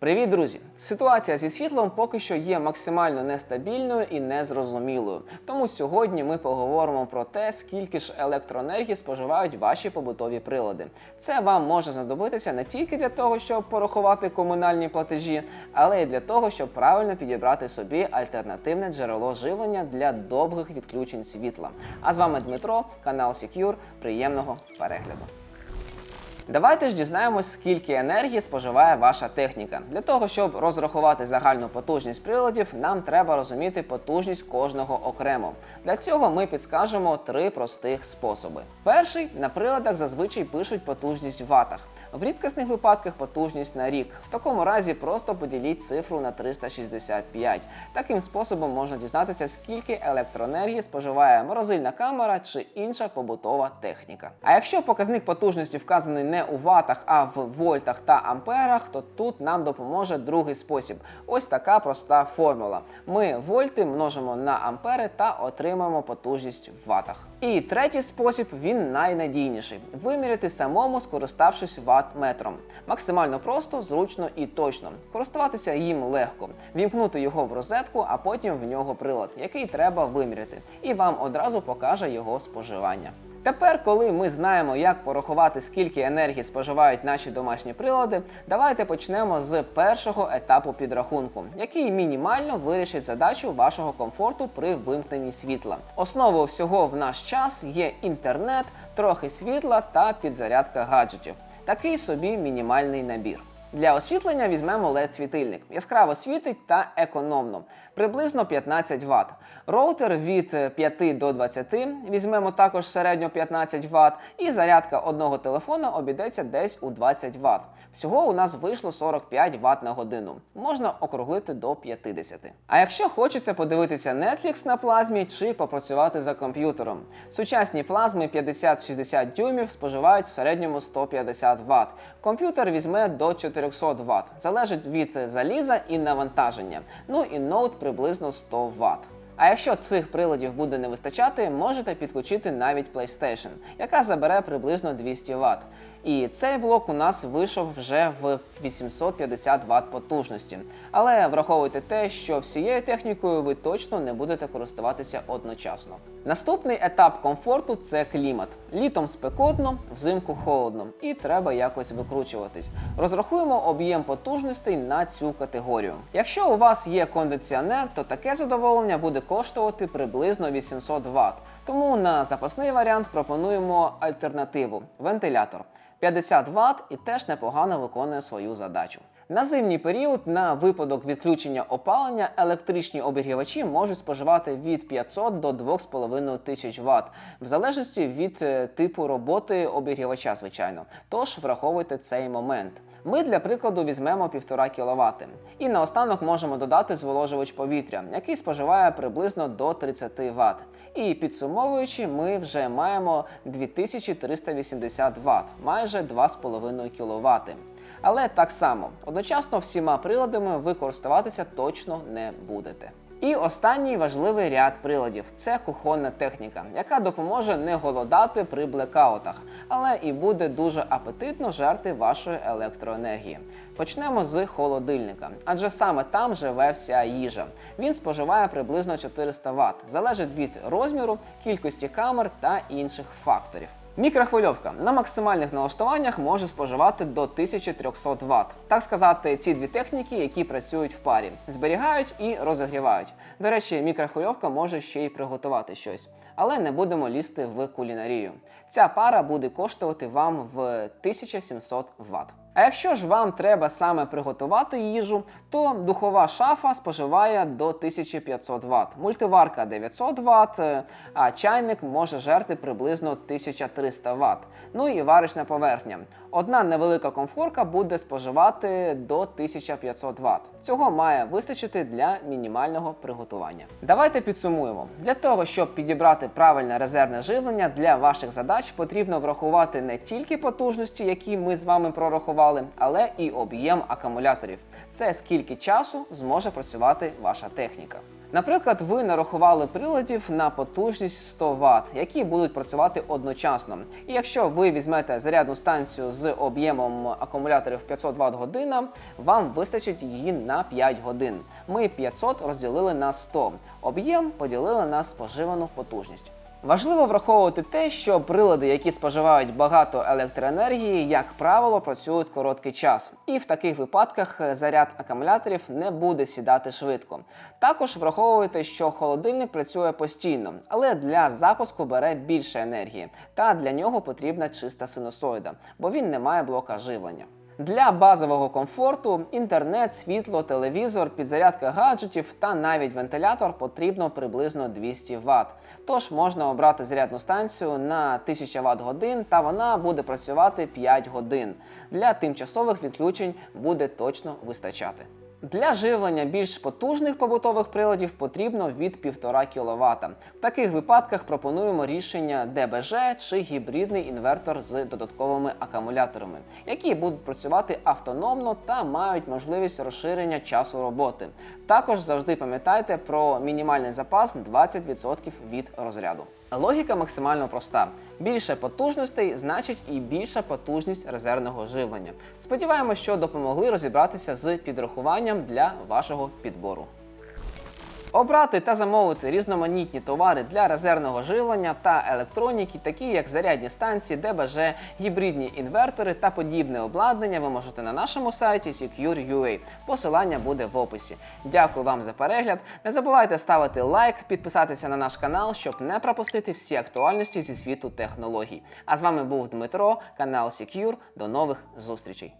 Привіт, друзі! Ситуація зі світлом поки що є максимально нестабільною і незрозумілою. Тому сьогодні ми поговоримо про те, скільки ж електроенергії споживають ваші побутові прилади. Це вам може знадобитися не тільки для того, щоб порахувати комунальні платежі, але й для того, щоб правильно підібрати собі альтернативне джерело живлення для довгих відключень світла. А з вами Дмитро, канал Secure. Приємного перегляду. Давайте ж дізнаємось, скільки енергії споживає ваша техніка. Для того, щоб розрахувати загальну потужність приладів, нам треба розуміти потужність кожного окремо. Для цього ми підскажемо три простих способи. Перший на приладах зазвичай пишуть потужність в ватах. В рідкісних випадках потужність на рік. В такому разі просто поділіть цифру на 365. Таким способом можна дізнатися, скільки електроенергії споживає морозильна камера чи інша побутова техніка. А якщо показник потужності вказаний не у ватах, а в вольтах та амперах, то тут нам допоможе другий спосіб. Ось така проста формула. Ми вольти множимо на ампери та отримаємо потужність в ватах. І третій спосіб він найнадійніший виміряти самому, скориставшись ватт-метром. Максимально просто, зручно і точно. Користуватися їм легко, вімкнути його в розетку, а потім в нього прилад, який треба виміряти, і вам одразу покаже його споживання. Тепер, коли ми знаємо, як порахувати, скільки енергії споживають наші домашні прилади, давайте почнемо з першого етапу підрахунку, який мінімально вирішить задачу вашого комфорту при вимкненні світла. Основою всього в наш час є інтернет, трохи світла та підзарядка гаджетів. Такий собі мінімальний набір. Для освітлення візьмемо led світильник Яскраво світить та економно, приблизно 15 Вт. Роутер від 5 до 20 візьмемо також середньо 15 Вт, і зарядка одного телефона обійдеться десь у 20 Вт. Всього у нас вийшло 45 Вт на годину. Можна округлити до 50. А якщо хочеться подивитися Netflix на плазмі чи попрацювати за комп'ютером, сучасні плазми 50-60 дюймів споживають в середньому 150 Вт. Комп'ютер візьме до 400 Вт. Залежить від заліза і навантаження. Ну і ноут приблизно 100 Вт. А якщо цих приладів буде не вистачати, можете підключити навіть PlayStation, яка забере приблизно 200 Вт. І цей блок у нас вийшов вже в 850 Вт потужності. Але враховуйте те, що всією технікою ви точно не будете користуватися одночасно. Наступний етап комфорту це клімат. Літом спекотно, взимку холодно, і треба якось викручуватись. Розрахуємо об'єм потужностей на цю категорію. Якщо у вас є кондиціонер, то таке задоволення буде коштувати приблизно 800 Вт. Тому на запасний варіант пропонуємо альтернативу вентилятор. 50 Вт і теж непогано виконує свою задачу. На зимній період, на випадок відключення опалення, електричні обігрівачі можуть споживати від 500 до 2,5 тисяч Вт, в залежності від е, типу роботи обігрівача, звичайно. Тож враховуйте цей момент. Ми для прикладу візьмемо 1,5 кВт. І наостанок можемо додати зволожувач повітря, який споживає приблизно до 30 Вт. І підсумовуючи, ми вже маємо 2380 Вт, майже 2,5 кВт. Але так само, одночасно всіма приладами ви користуватися точно не будете. І останній важливий ряд приладів це кухонна техніка, яка допоможе не голодати при блекаутах, але і буде дуже апетитно жерти вашої електроенергії. Почнемо з холодильника, адже саме там живе вся їжа. Він споживає приблизно 400 Вт, залежить від розміру, кількості камер та інших факторів. Мікрохвильовка на максимальних налаштуваннях може споживати до 1300 Вт. Так сказати, ці дві техніки, які працюють в парі, зберігають і розігрівають. До речі, мікрохвильовка може ще й приготувати щось, але не будемо лізти в кулінарію. Ця пара буде коштувати вам в 1700 Вт. А якщо ж вам треба саме приготувати їжу, то духова шафа споживає до 1500 Вт, мультиварка 900 Вт, а чайник може жерти приблизно 1300 Вт. Ну і варочна поверхня. Одна невелика комфорка буде споживати до 1500 Вт. Цього має вистачити для мінімального приготування. Давайте підсумуємо. Для того, щоб підібрати правильне резервне живлення для ваших задач, потрібно врахувати не тільки потужності, які ми з вами прорахували порахували, але і об'єм акумуляторів. Це скільки часу зможе працювати ваша техніка. Наприклад, ви нарахували приладів на потужність 100 Вт, які будуть працювати одночасно. І якщо ви візьмете зарядну станцію з об'ємом акумуляторів 500 Вт година, вам вистачить її на 5 годин. Ми 500 розділили на 100, об'єм поділили на споживану потужність. Важливо враховувати те, що прилади, які споживають багато електроенергії, як правило, працюють короткий час, і в таких випадках е, заряд акумуляторів не буде сідати швидко. Також враховуйте, що холодильник працює постійно, але для запуску бере більше енергії, та для нього потрібна чиста синусоїда, бо він не має блока живлення. Для базового комфорту інтернет, світло, телевізор, підзарядка гаджетів та навіть вентилятор потрібно приблизно 200 Вт. Тож можна обрати зарядну станцію на 1000 Вт годин та вона буде працювати 5 годин. Для тимчасових відключень буде точно вистачати. Для живлення більш потужних побутових приладів потрібно від 1,5 кВт. В таких випадках пропонуємо рішення ДБЖ чи гібридний інвертор з додатковими акумуляторами, які будуть працювати автономно та мають можливість розширення часу роботи. Також завжди пам'ятайте про мінімальний запас 20% від розряду. Логіка максимально проста: більше потужностей значить і більша потужність резервного живлення. Сподіваємося, що допомогли розібратися з підрахуванням для вашого підбору. Обрати та замовити різноманітні товари для резервного живлення та електроніки, такі як зарядні станції, ДБЖ, гібридні інвертори та подібне обладнання, ви можете на нашому сайті Secure.ua. Посилання буде в описі. Дякую вам за перегляд. Не забувайте ставити лайк, підписатися на наш канал, щоб не пропустити всі актуальності зі світу технологій. А з вами був Дмитро, канал Secure. До нових зустрічей.